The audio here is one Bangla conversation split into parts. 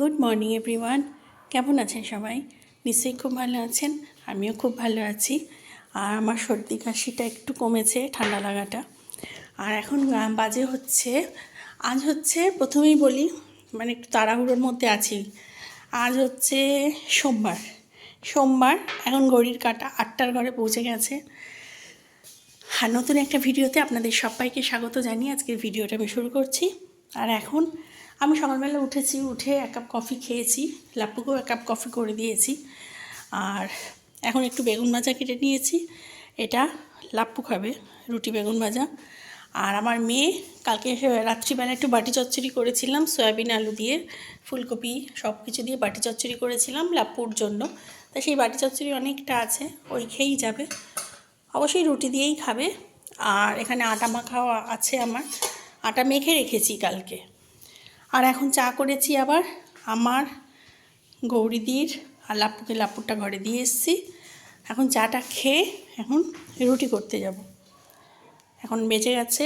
গুড মর্নিং এভরিওয়ান কেমন আছেন সবাই? নিশ্চয়ই খুব ভালো আছেন। আমিও খুব ভালো আছি। আর আমার সর্দি কাশিটা একটু কমেছে, ঠান্ডা লাগাটা। আর এখন বাজে হচ্ছে। আজ হচ্ছে প্রথমেই বলি মানে একটু তাড়াহুড়োর মধ্যে আছি। আজ হচ্ছে সোমবার। সোমবার, এখন ঘড়ির কাটা আটটার ঘরে পৌঁছে গেছে। আর নতুন একটা ভিডিওতে আপনাদের সবাইকে স্বাগত জানিয়ে আজকের ভিডিওটা আমি শুরু করছি। আর এখন আমি সকালবেলা উঠেছি, উঠে এক কাপ কফি খেয়েছি, লাপ্পুকেও এক কাপ কফি করে দিয়েছি। আর এখন একটু বেগুন ভাজা কেটে নিয়েছি, এটা লাপ্পু খাবে রুটি বেগুন ভাজা। আর আমার মেয়ে, কালকে রাত্রিবেলা একটু বাটি চচ্চড়ি করেছিলাম, সয়াবিন আলু দিয়ে, ফুলকপি সব কিছু দিয়ে বাটি চচ্চড়ি করেছিলাম লাপ্পুর জন্য। তা সেই বাটি চচ্চড়ি অনেকটা আছে, ওই খেয়েই যাবে। অবশ্যই রুটি দিয়েই খাবে। আর এখানে আটা মাখাও আছে আমার, আটা মেখে রেখেছি কালকে। আর এখন চা করেছি আবার আমার গৌরীদির আর লাপ্পুকে লাপ্পুরটা ঘরে দিয়ে এসেছি। এখন চাটা খেয়ে এখন রুটি করতে যাব। এখন বেঁচে গেছে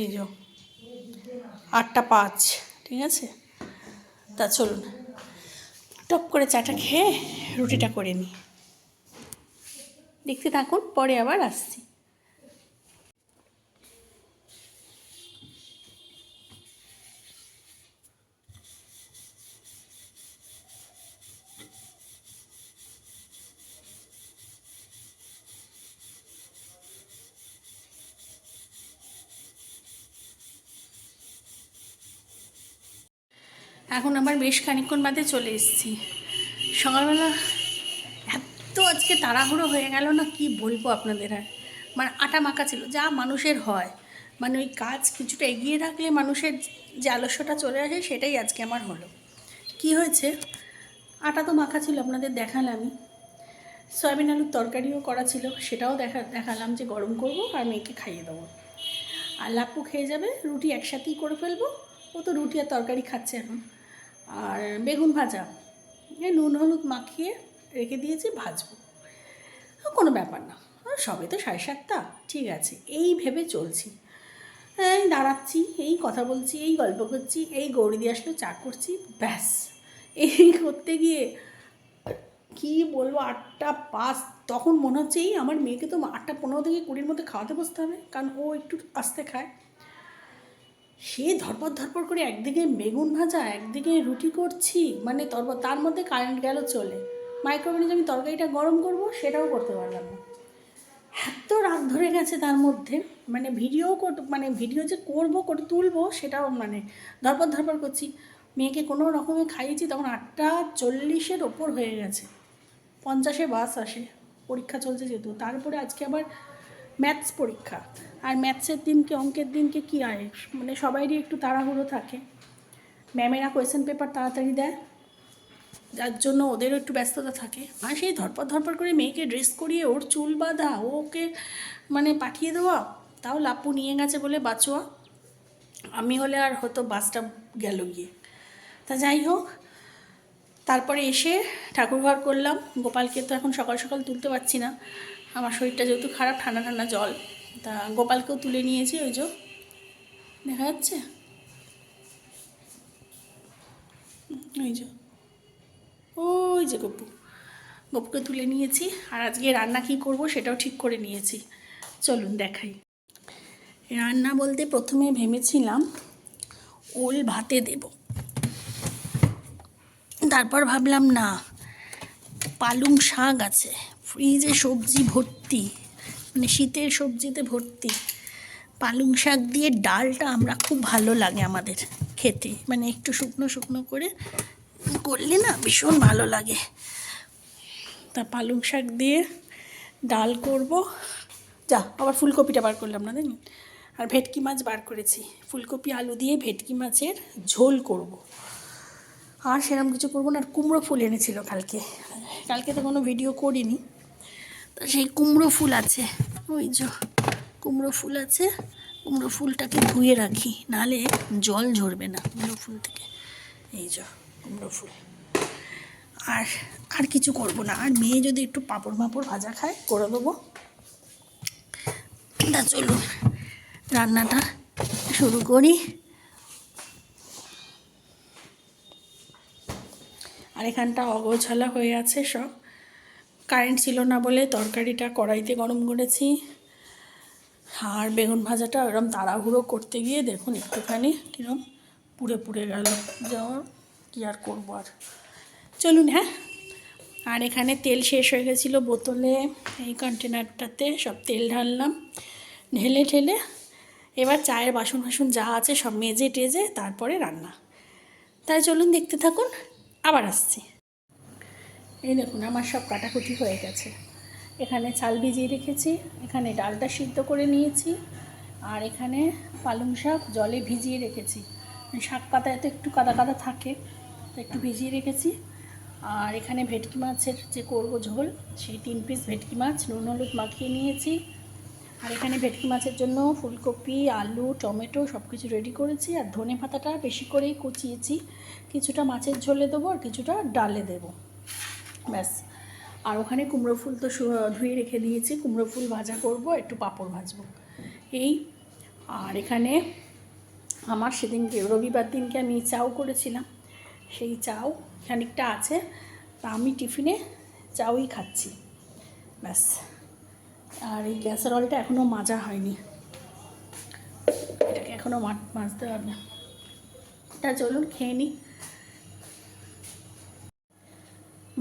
এই যে আটটা পাঁচ, ঠিক আছে? তা চলুন, টপ করে চাটা খেয়ে রুটিটা করে নিই। দেখতে থাকুন, পরে আবার আসছি। এখন আবার বেশ খানিক্ষণ বাদে চলে এসেছি। সকালবেলা এত আজকে তাড়াহুড়ো হয়ে গেল না, কি বলব আপনাদের আর? মানে আটা মাখা ছিল, যা মানুষের হয়। মানে ওই কাজ কিছুটা এগিয়ে রাখলে মানুষের যে আলস্যটা চলে আসে, সেটাই আজকে আমার হলো। কি হয়েছে? আটা তো মাখা ছিল, আপনাদের দেখালামই। সয়াবিন আলুর তরকারিও করা ছিল, সেটাও দেখা, দেখালাম যে গরম করব আর মেয়েকে খাইয়ে দেবো। আর লাপ্পু খেয়ে যাবে, রুটি একসাথেই করে ফেলব, ও তো রুটি আর তরকারি খাচ্ছে এখন। আর বেগুন ভাজা। এই নুন, হলুদ মাখিয়ে রেখে দিয়েছি, ভাজবো। কোনো ব্যাপার না, সবে তো সাড়ে সাতটা, ঠিক আছে, এই ভেবে চলছি। এই দাঁড়াচ্ছি, এই কথা বলছি, এই গল্প করছি, এই গৌরী দিয়ে আসলে, চা করছি, ব্যাস। এই করতে গিয়ে কি বলব, আটটা পাঁচ, তখন মনে হচ্ছে, এই আমার মেয়েকে তো আটটা পনেরো থেকে কুড়ির মধ্যে খাওয়াতে বসতে হবে, কারণ ও একটু আস্তে খায়। সে ধরপর ধরপর করে একদিকে বেগুন ভাজা, একদিকে রুটি করছি। মানে তরপর তার মধ্যে কারেন্ট গেল চলে। মাইক্রোওভেনে যে আমি তরকারিটা গরম করব, সেটাও করতে পারলাম না। এত রাত ধরে গেছে তার মধ্যে। মানে ভিডিও মানে ভিডিও যে করব, করে তুলবো, সেটাও মানে ধরপর ধরপর করছি। মেয়েকে কোনো রকমে খাইয়েছি, তখন আটটা চল্লিশের ওপর হয়ে গেছে। পঞ্চাশে বাস আসে। পরীক্ষা চলছে যেহেতু। তারপরে আজকে আবার ম্যাথস পরীক্ষা। আর ম্যাথসের দিনকে, অঙ্কের দিনকে কী হয় মানে সবাইরই একটু তাড়াহুড়ো থাকে। ম্যামেরা কোয়েশ্চেন পেপার তাড়াতাড়ি দেয়। যার জন্য ওদেরও একটু ব্যস্ততা থাকে। আর সেই ধরপর ধরপর করে মেয়েকে ড্রেস করিয়ে ওর চুল বাঁধা, ওকে মানে পাঠিয়ে দেওয়া, তাও লাপ্পু নিয়ে গেছে বলে বাঁচোয়া। আমি হলে আর হয়তো বাসটা গেল গিয়ে। তা যাই হোক, তারপরে এসে ঠাকুরঘর করলাম। গোপালকে তো এখন সকাল সকাল তুলতে পারছি না। আমার শরীরটা যেহেতু খারাপ, ঠান্ডা ঠান্ডা জল। তা গোপালকেও তুলে নিয়েছি ওই যে। দেখা যাচ্ছে? ওই যে। ওই যে গপু গপুকে তুলে নিয়েছি। আর আজকে রান্না কী করব সেটাও ঠিক করে নিয়েছি। চলুন দেখাই। রান্না বলতে প্রথমে ভেবেছিলাম ওল ভাতে দেব। তারপর ভাবলাম না, পালং শাক আছে। ফ্রিজে সবজি ভর্তি মানে শীতের সবজিতে ভর্তি, পালং শাক দিয়ে ডালটা আমরা খুব ভালো লাগে আমাদের খেতে। মানে একটু শুকনো শুকনো করে করলে না ভীষণ ভালো লাগে। তা পালং শাক দিয়ে ডাল করব। যা, আবার ফুলকপিটা বার করলাম না জানি আর ভেটকি মাছ বার করেছি। ফুলকপি, আলু দিয়ে ভেটকি মাছের ঝোল করব। আর সেরকম কিছু করব না, আর কুমড়ো ফুল এনেছিল কালকে। কালকে তো কোনো ভিডিও করিনি। সেই কুমড়ো ফুল আছে। ওই যে কুমড়ো ফুল আছে। কুমড়ো ফুলটাকে ধুয়ে রাখি নাহলে জল ঝরবে না কুমড়ো ফুল থেকে। এই যে কুমড়ো ফুল। আর আর কিছু করব না। আর মেয়ে যদি একটু পাঁপড় মাপড় ভাজা খায়, করে দেবো। তা চলুন রান্নাটা শুরু করি। আর এখানটা অগোছালা হয়ে আছে সব। কারেন্ট ছিল না বলে তরকারিটা কড়াইতে গরম করেছি। আর বেগুন ভাজাটা ওরম তাড়াহুড়ো করতে গিয়ে দেখুন একটুখানি কিরম পুড়ে পুড়ে গেল। যাওয়ার কী আর করব আর। চলুন হ্যাঁ। আর এখানে তেল শেষ হয়ে গেছিল বোতলে, এই কন্টেনারটাতে সব তেল ঢাললাম, ঢেলে ঢেলে। এবার চায়ের বাসন ফাসন যা আছে সব মেজে টেজে তারপরে রান্না। তাই চলুন দেখতে থাকুন, আবার আসছি। এই দেখুন, আমার সব কাটাকুটি হয়ে গেছে। এখানে চাল ভিজিয়ে রেখেছি, এখানে ডালটা সিদ্ধ করে নিয়েছি, আর এখানে পালং শাক জলে ভিজিয়ে রেখেছি। শাক পাতায় তো একটু কাদা কাদা থাকে, তো একটু ভিজিয়ে রেখেছি। আর এখানে ভেটকি মাছের যে করব ঝোল, সেই তিন পিস ভেটকি মাছ, নুন, হলুদ মাখিয়ে নিয়েছি। আর এখানে ভেটকি মাছের জন্য ফুলকপি, আলু, টমেটো সব কিছু রেডি করেছি, আর ধনে পাতাটা বেশি করেই কুচিয়েছি। কিছুটা মাছের ঝোলে দেবো আর কিছুটা ডালে দেবো। ব্যাস। আর ওখানে কুমড়ো ফুল তো ধুয়ে রেখে দিয়েছি। কুমড়ো ফুল ভাজা করব, একটু পাঁপড় ভাজবো। এই, আর এখানে আমার সেদিনকে, রবিবার দিনকে আমি চাও করেছিলাম। সেই চাও খানিকটা আছে, তা আমি টিফিনে চাউই খাচ্ছি। ব্যাস। আর এই গ্যাসারলটা এখনও মাজা হয়নি। এটাকে এখনও মাজতে হবে। তা চলুন, খেয়ে নিই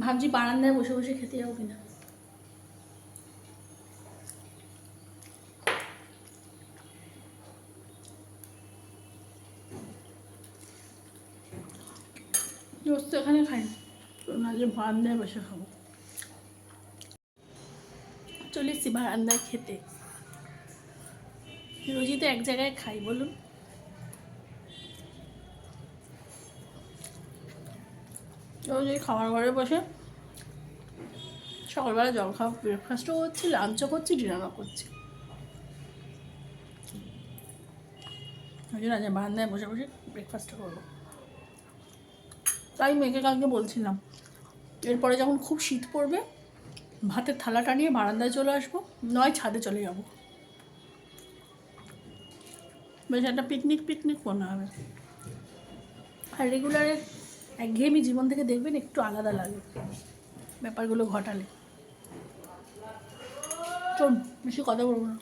ভাবছি বারান্দায় বসে বসে খেতে যাব কিনা। দোস্ত, এখানে খাই। নাহলে বারান্দায় বসে খাব। চলে এসছি বারান্দায় খেতে। রোজই তো এক জায়গায় খাই, বলুন। রোজ এই খাবার ঘরে বসে সকালবেলা জল খাওয়া ব্রেকফাস্টও করছি লাঞ্চও করছি ডিনারও করছি। ওই জন্য বারান্দায় বসে বসে ব্রেকফাস্টটা করব। তাই মেয়েকে কালকে বলছিলাম, এরপরে যখন খুব শীত পড়বে, ভাতের থালাটা নিয়ে বারান্দায় চলে আসব, নয় ছাদে চলে যাব। বেশ একটা পিকনিক পিকনিক মনে হবে। আর রেগুলারে একঘেয়েমি জীবন থেকে দেখবেন একটু আলাদা লাগে। ব্যাপারগুলো ঘটালে। চল বেশি কথা বলব না।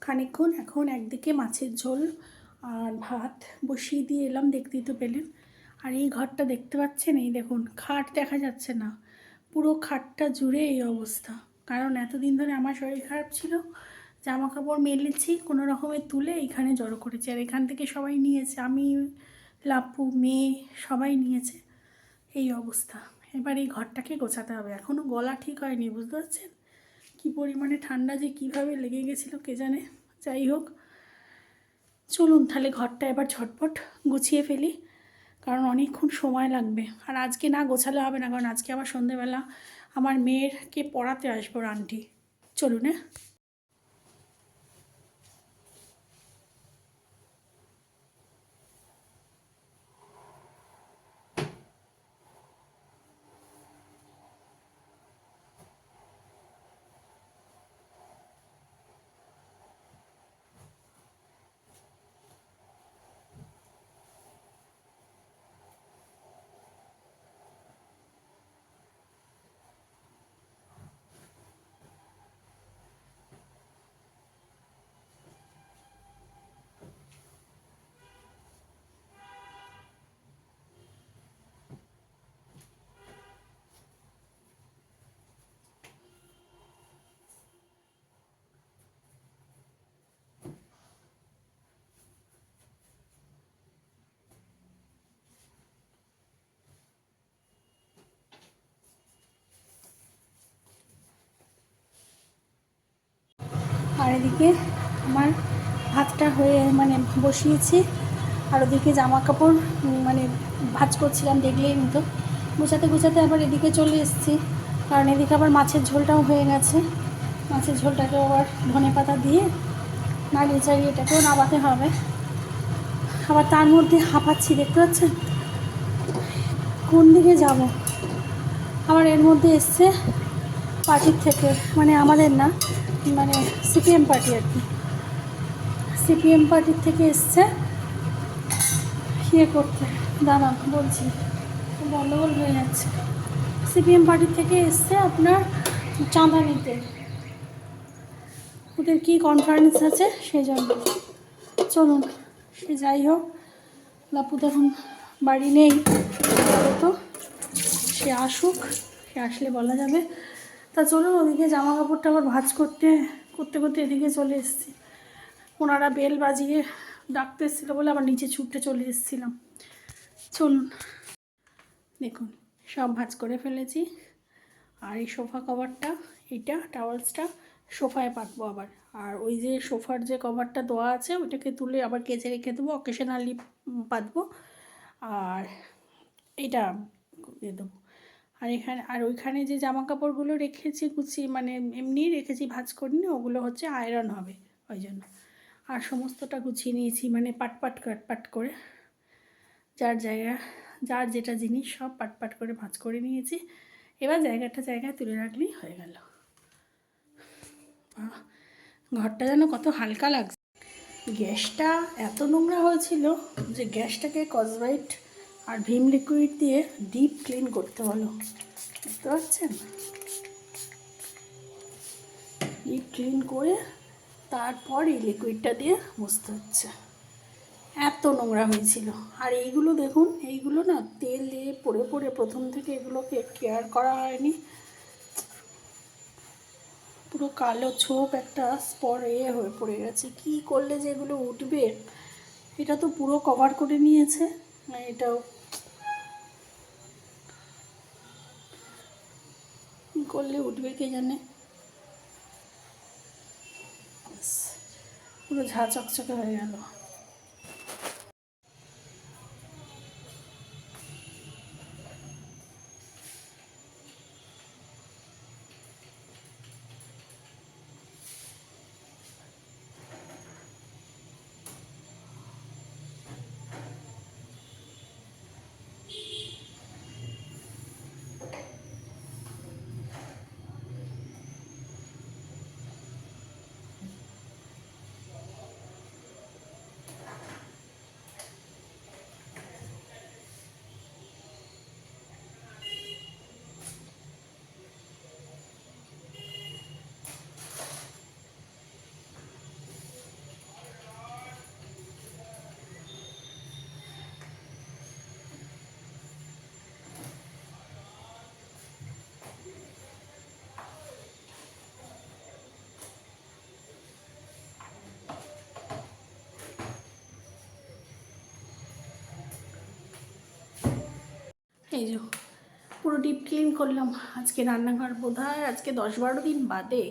খানিকক্ষণ এখন একদিকে মাছের ঝোল আর ভাত বসিয়ে দিয়ে এলাম, দেখতেই তো পেলেন। আর এই ঘরটা দেখতে পাচ্ছেন? এই দেখুন, খাট দেখা যাচ্ছে না। পুরো খাটটা জুড়ে এই অবস্থা। কারণ এতদিন ধরে আমার শরীর খারাপ ছিল জামা কাপড় মেলেছি, কোনো রকমের তুলে এখানে জড়ো করেছি। আর এখান থেকে সবাই নিয়েছে, আমি, লাপু, মেয়ে, সবাই নিয়েছে। এই অবস্থা। এবার এই ঘরটাকে গোছাতে হবে। এখনও গলা ঠিক হয়নি, বুঝতে পারছেন? কী পরিমাণে ঠান্ডা যে কীভাবে লেগে গেছিল কে জানে? যাই হোক, চলুন তাহলে ঘরটা এবার ঝটপট গুছিয়ে ফেলি, কারণ অনেকক্ষণ সময় লাগবে। আর আজকে না গোছালে হবে না, কারণ আজকে আবার সন্ধেবেলা আমার মেয়েরকে পড়াতে আসব আন্টি। চলুন হ্যাঁ? আর এদিকে আমার ভাতটা হয়ে মানে বসিয়েছি। আর ওদিকে জামা কাপড় মানে ভাজ করছিলাম দেখলেই মতো গুছাতে গুছাতে আবার এদিকে চলে এসেছি। কারণ এদিকে আবার মাছের ঝোলটাও হয়ে গেছে। মাছের ঝোলটাকেও আবার ধনে পাতা দিয়ে নাড়িয়ে চাড়িয়ে এটাকেও নামাতে হবে। আবার তার মধ্যে হাঁপাচ্ছি, দেখতে পাচ্ছেন? কোন দিকে যাব? আবার এর মধ্যে এসছে পার্টির থেকে মানে আমাদের না মানে সিপিএম পার্টি আর কি। সিপিএম পার্টির থেকে এসছে। ইয়ে করতে দাঁড়ান বলছি। গন্ডগোল হয়ে যাচ্ছে। সিপিএম পার্টির থেকে এসছে আপনার চাঁদা নিতে ওদের কী কনফারেন্স আছে সেই জন্য। চলুন, সে যাই হোক। লাপু তো এখন বাড়ি নেই। তো সে আসুক, সে আসলে বলা যাবে। তা চলুন ওদিকে জামা কাপড়টা আবার ভাঁজ করতে করতে করতে এদিকে চলে এসেছি। ওনারা বেল বাজিয়ে ডাকতে এসেছিল বলে আবার নিচে ছুটতে চলে এসেছিলাম। চলুন, দেখুন, সব ভাঁজ করে ফেলেছি। আর এই সোফা কভারটা, এইটা, টাওয়ালসটা সোফায় পাতবো আবার। আর ওই যে সোফার যে কভারটা দেওয়া আছে, ওইটাকে তুলে আবার কেচে রেখে দেবো অকেশনালি পাতবো। আর এটা দিয়ে দেবো। আর এখানে, আর ওইখানে যে জামা কাপড়গুলো রেখেছি গুছিয়ে মানে এমনি রেখেছি ভাঁজ করিনি ওগুলো হচ্ছে আয়রন হবে ওই জন্য। আর সমস্তটা গুছিয়ে নিয়েছি মানে পাট পাট কাট পাট করে। যার জায়গা, যার যেটা জিনিস, সব পাট পাট করে ভাঁজ করে নিয়েছি। এবার জায়গাটা জায়গায় তুলে রাখলেই হয়ে গেল। ঘরটা যেন কত হালকা লাগছে। গ্যাসটা এত নোংরা হয়েছিল যে গ্যাসটাকে কসবাইট আর ভিম লিকুইড দিয়ে ডিপ ক্লিন করতে হলো বুঝতে পারছেন ডিপ ক্লিন করে তারপর এই লিকুইডটা দিয়ে মুছতে হচ্ছে। এত নোংরা হয়েছিল। আর এইগুলো দেখুন, এইগুলো না তেল দিয়ে পড়ে পড়ে প্রথম থেকে এগুলোকে কেয়ার করা হয়নি। পুরো কালো ছোপ একটা স্পর এ হয়ে পড়ে গেছে। কি করলে যে এগুলো উঠবে? এটা তো পুরো কভার করে নিয়েছে। আর এটাও করলে উঠবে কে জানে? পুরো ঝা চকচকে হয়ে গেল। এই যে পুরো ডিপ ক্লিন করলাম। আজকে রান্নাঘর বোধ হয় আজকে দশ বারো দিন বাদে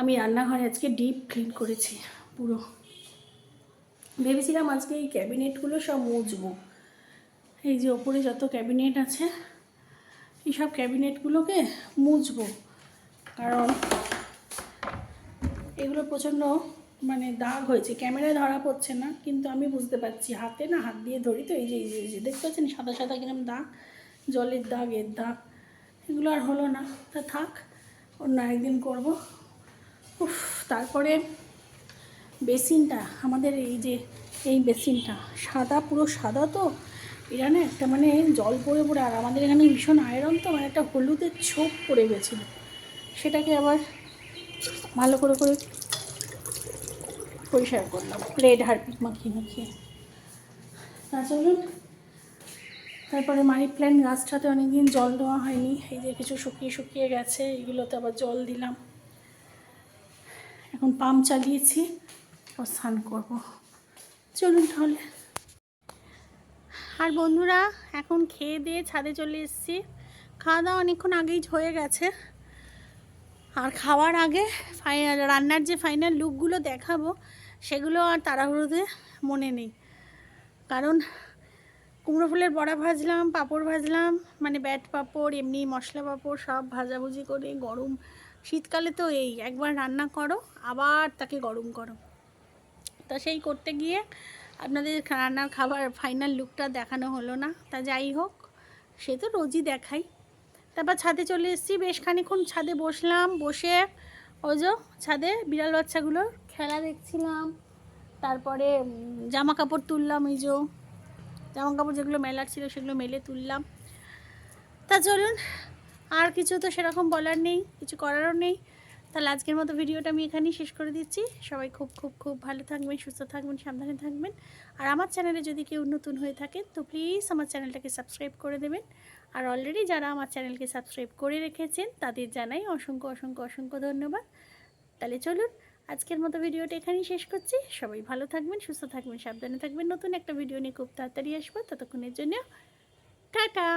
আমি রান্নাঘরে আজকে ডিপ ক্লিন করেছি পুরো। ভেবেছিলাম আজকে এই ক্যাবিনেটগুলো সব মুছবো। এই যে ওপরে যত ক্যাবিনেট আছে এই সব ক্যাবিনেটগুলোকে মুছবো। কারণ এগুলো প্রচণ্ড মানে দাগ হয়েছে, ক্যামেরায় ধরা পড়ছে না, কিন্তু আমি বুঝতে পারছি, হাতে না হাত দিয়ে ধরি তো, এই যে এই যে দেখতে পাচ্ছেন, সাদা সাদা কিরম দাগ, জলের দাগ, এর দাগ, এগুলো আর হলো না, তা থাক, অন্য একদিন করব। উফ, তারপরে বেসিনটা, আমাদের এই যে, এই বেসিনটা, সাদা, পুরো সাদা তো এরা না একটা মানে জল পড়ে পড়ে, আর আমাদের এখানে ভীষণ আয়রন তো মানে একটা হলুদের ছোপ পড়ে গেছিল, সেটাকে আবার ভালো করে করে পরিষ্কার করলাম। রেড হারপিক মাখিয়ে মাখিয়ে। তা চলুন। তারপরে মানি প্ল্যান্ট গাছটাতে অনেকদিন জল দেওয়া হয়নি। এই যে কিছু শুকিয়ে শুকিয়ে গেছে, এগুলোতে আবার জল দিলাম। এখন পাম্প চালিয়েছি ও স্নান করব। চলুন তাহলে। আর বন্ধুরা, এখন খেয়ে দিয়ে ছাদে চলে এসেছি। খাওয়া দাওয়া অনেকক্ষণ আগেই হয়ে গেছে। আর খাওয়ার আগে ফাইনাল রান্নার যে ফাইনাল লুকগুলো দেখাবো সেগুলো আর তাড়াহুড়োতে মনে নেই। কারণ কুমড়ো ফুলের বড়া ভাজলাম, পাঁপড় ভাজলাম মানে ব্যাট পাঁপড়, এমনি মশলা পাঁপড় সব ভাজাভুজি করে গরম। শীতকালে তো এই একবার রান্না করো, আবার তাকে গরম করো। তা সেই করতে গিয়ে আপনাদের রান্নার খাবার ফাইনাল লুকটা দেখানো হলো না। তা যাই হোক, সে তো রোজই দেখাই। তারপর ছাদে চলে এসেছি, বেশ খানিক্ষণ ছাদে বসলাম, বসে যে ছাদে বিড়াল বাচ্চাগুলোর খেলা দেখছিলাম। তারপরে জামা কাপড় তুললাম এই যে। জামা কাপড় যেগুলো মেলার ছিল সেগুলো মেলে তুললাম। তা চলুন, আর কিছু তো সেরকম বলার নেই, কিছু করারও নেই। তাহলে আজকের মতো ভিডিওটা আমি এখানেই শেষ করে দিচ্ছি। সবাই খুব খুব খুব ভালো থাকবেন, সুস্থ থাকবেন, সাবধানে থাকবেন। আর আমার চ্যানেলে যদি কেউ নতুন হয়ে থাকেন তো প্লিজ আমার চ্যানেলটাকে সাবস্ক্রাইব করে দেবেন। আর অলরেডি যারা আমার চ্যানেলকে সাবস্ক্রাইব করে রেখেছেন, তাদের জানাই অসংখ্য অসংখ্য অসংখ্য ধন্যবাদ। তাহলে চলুন আজকের মতো ভিডিওটা এখানেই শেষ করছি। সবাই ভালো থাকবেন, সুস্থ থাকবেন, সাবধানে থাকবেন। নতুন একটা ভিডিও নিয়ে খুব তাড়াতাড়ি আসব। ততক্ষণের জন্য টাটা!